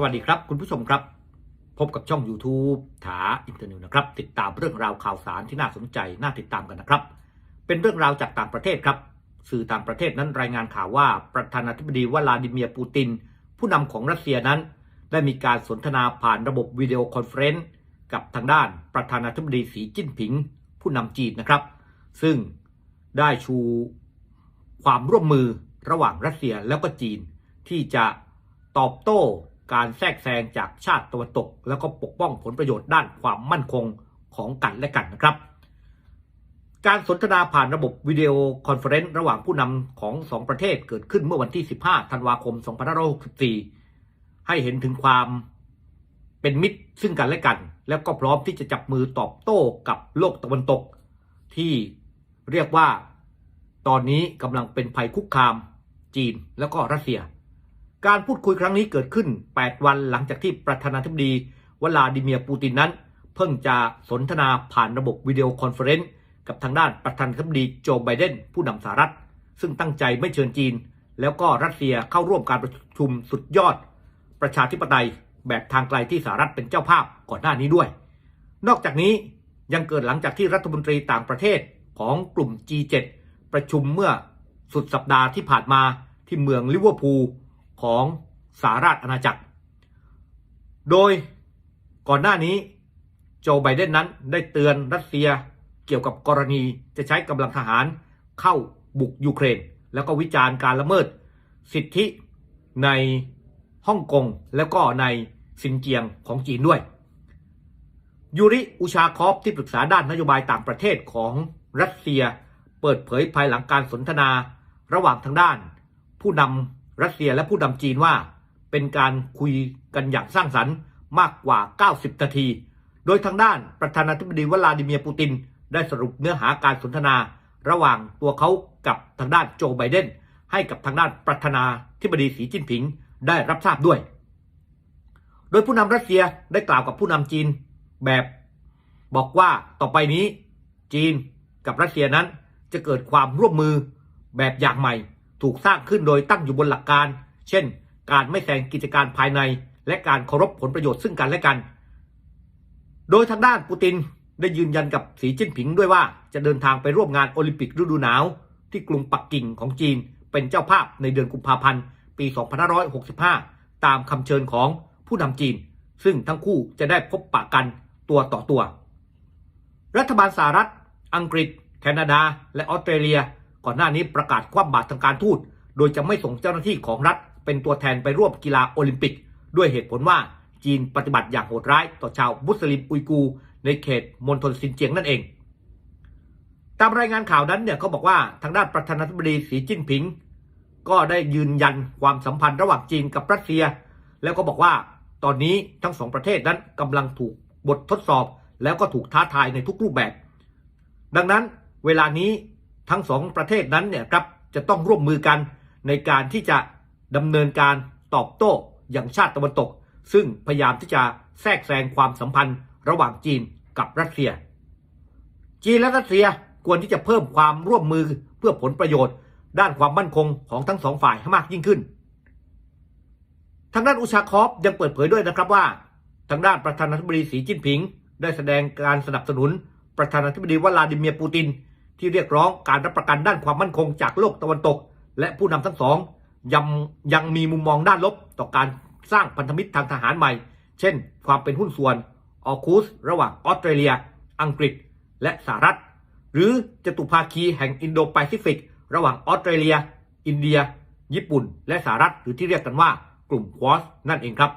สวัสดีครับ คุณผู้ชมครับ พบกับช่อง YouTube ถาอินเทอร์เน็ตนะครับ ติดตามเรื่องราวข่าวสารที่น่าสนใจน่าติดตามกันนะครับ เป็นเรื่องราวจากต่างประเทศครับ สื่อต่างประเทศนั้นรายงานข่าวว่าประธานาธิบดีวลาดิเมียร์ปูติน ผู้นำของรัสเซียนั้น ได้มีการสนทนาผ่านระบบวิดีโอคอนเฟรนซ์กับทางด้านประธานาธิบดีสีจิ้นผิง ผู้นำจีนนะครับ ซึ่งได้ชูความร่วมมือระหว่างรัสเซียแล้วก็จีน ที่จะตอบโต้ การแทรกแซงจากชาติตะวันตก แล้วก็ปกป้องผลประโยชน์ด้านความมั่นคงของกันและกันนะครับ การสนทนาผ่านระบบวิดีโอคอนเฟอเรนซ์ระหว่างผู้นำของสองประเทศเกิดขึ้นเมื่อวันที่ 15 ธันวาคม 2564 ให้เห็นถึงความเป็นมิตรซึ่งกันและกัน แล้วก็พร้อมที่จะจับมือตอบโต้กับโลกตะวันตก ที่เรียกว่าตอนนี้กำลังเป็นภัยคุกคามจีนแล้วก็รัสเซีย การพูดคุยครั้งนี้เกิดขึ้น 8 วันหลังจากที่ประธานาธิบดีวลาดิเมียร์ปูตินนั้น เพิ่งจะสนทนาผ่านระบบวิดีโอคอนเฟอเรนซ์กับทางด้านประธานาธิบดีโจไบเดนผู้นำสหรัฐ ซึ่งตั้งใจไม่เชิญจีน แล้วก็รัสเซียเข้าร่วมการประชุมสุดยอด ประชาธิปไตยแบบทางไกลที่สหรัฐเป็นเจ้าภาพก่อนหน้านี้ด้วย นอกจากนี้ยังเกิดหลังจากที่รัฐมนตรีต่างประเทศของกลุ่ม G7 ประชุมเมื่อสุดสัปดาห์ที่ผ่านมาที่เมืองลิเวอร์พูล ของสหราชอาณาจักร โดยก่อนหน้านี้โจไบเดนนั้นได้เตือนรัสเซียเกี่ยวกับกรณีจะใช้กำลังทหารเข้าบุกยูเครน แล้วก็วิจารณ์การละเมิด สิทธิในฮ่องกงแล้วก็ในซินเจียงของจีนด้วย ยูริอุชาคอฟที่ปรึกษาด้านนโยบายต่างประเทศของรัสเซีย เปิดเผยภายหลังการสนทนาระหว่างทางด้าน ผู้นำ รัสเซียและผู้นำจีนว่า เป็นการคุยกันอย่างสร้างสรรค์มากกว่า 90 นาที โดยทางด้านประธานาธิบดีวลาดิเมียร์ปูติน ได้สรุปเนื้อหาการสนทนา ระหว่างตัวเขากับทางด้านโจไบเดนให้กับทางด้านประธานาธิบดีสีจิ้นผิงได้รับทราบด้วย โดยผู้นำรัสเซียได้กล่าวกับผู้นำจีนแบบ บอกว่าต่อไปนี้จีนกับรัสเซียนั้นจะเกิดความร่วมมือแบบอย่างใหม่ ถูกสร้างขึ้นโดยตั้งอยู่บนหลักการ เช่น การไม่แซงกิจการภายใน และการเคารพผลประโยชน์ซึ่งกันและกัน โดยทางด้านปูตินได้ยืนยันกับสีจิ้นผิงด้วยว่าจะเดินทางไปร่วมงานโอลิมปิกฤดูหนาว ที่กรุงปักกิ่งของจีน เป็นเจ้าภาพในเดือนกุมภาพันธ์ ปี 2565 ตามคำเชิญของผู้นำจีน ซึ่งทั้งคู่จะได้พบปะกันตัวต่อตัว รัฐบาลสหรัฐ อังกฤษ แคนาดา และออสเตรเลีย ก่อนหน้านี้ประกาศคว่ำบาตรทางการทูต โดยจะไม่ส่งเจ้าหน้าที่ของรัฐ เป็นตัวแทนไปร่วมกีฬาโอลิมปิก ด้วยเหตุผลว่าจีนปฏิบัติอย่างโหดร้ายต่อชาวมุสลิมอุยกู ในเขตมณฑลซินเจียงนั่นเอง ตามรายงานข่าวนั้นเนี่ยเขาบอกว่าทางด้านประธานาธิบดีสีจิ้นผิง ก็ได้ยืนยันความสัมพันธ์ระหว่างจีนกับรัสเซีย แล้วก็บอกว่าตอนนี้ทั้งสองประเทศนั้นกำลังถูกบททดสอบ แล้วก็ถูกท้าทายในทุกรูปแบบ ดังนั้นเวลานี้ ทั้งสองประเทศนั้นเนี่ยครับจะต้องร่วมมือกันในการที่จะดำเนินการตอบโต้อย่างชาติตะวันตก ซึ่งพยายามที่จะแทรกแซงความสัมพันธ์ระหว่างจีนกับรัสเซีย จีนและรัสเซียควรที่จะเพิ่มความร่วมมือเพื่อผลประโยชน์ ด้านความมั่นคงของทั้งสองฝ่ายให้มากยิ่งขึ้น ทางด้านอุชาคอฟยังเปิดเผยด้วยนะครับว่า ทางด้านประธานาธิบดีสีจิ้นผิง ได้แสดงการสนับสนุนประธานาธิบดีวลาดิเมียร์ปูติน ที่เรียกร้องการรับประกันด้านความมั่นคงจากโลกตะวันตก และผู้นำทั้งสองยังยังมีมุมมองด้านลบต่อการสร้างพันธมิตรทางทหารใหม่ เช่น ความเป็นหุ้นส่วนออคูสระหว่างออสเตรเลีย อังกฤษ และสหรัฐ หรือจตุภาคีแห่งอินโดแปซิฟิก ระหว่างออสเตรเลีย อินเดีย ญี่ปุ่น และสหรัฐหรือที่เรียกกันว่ากลุ่มควอสนั่นเองครับ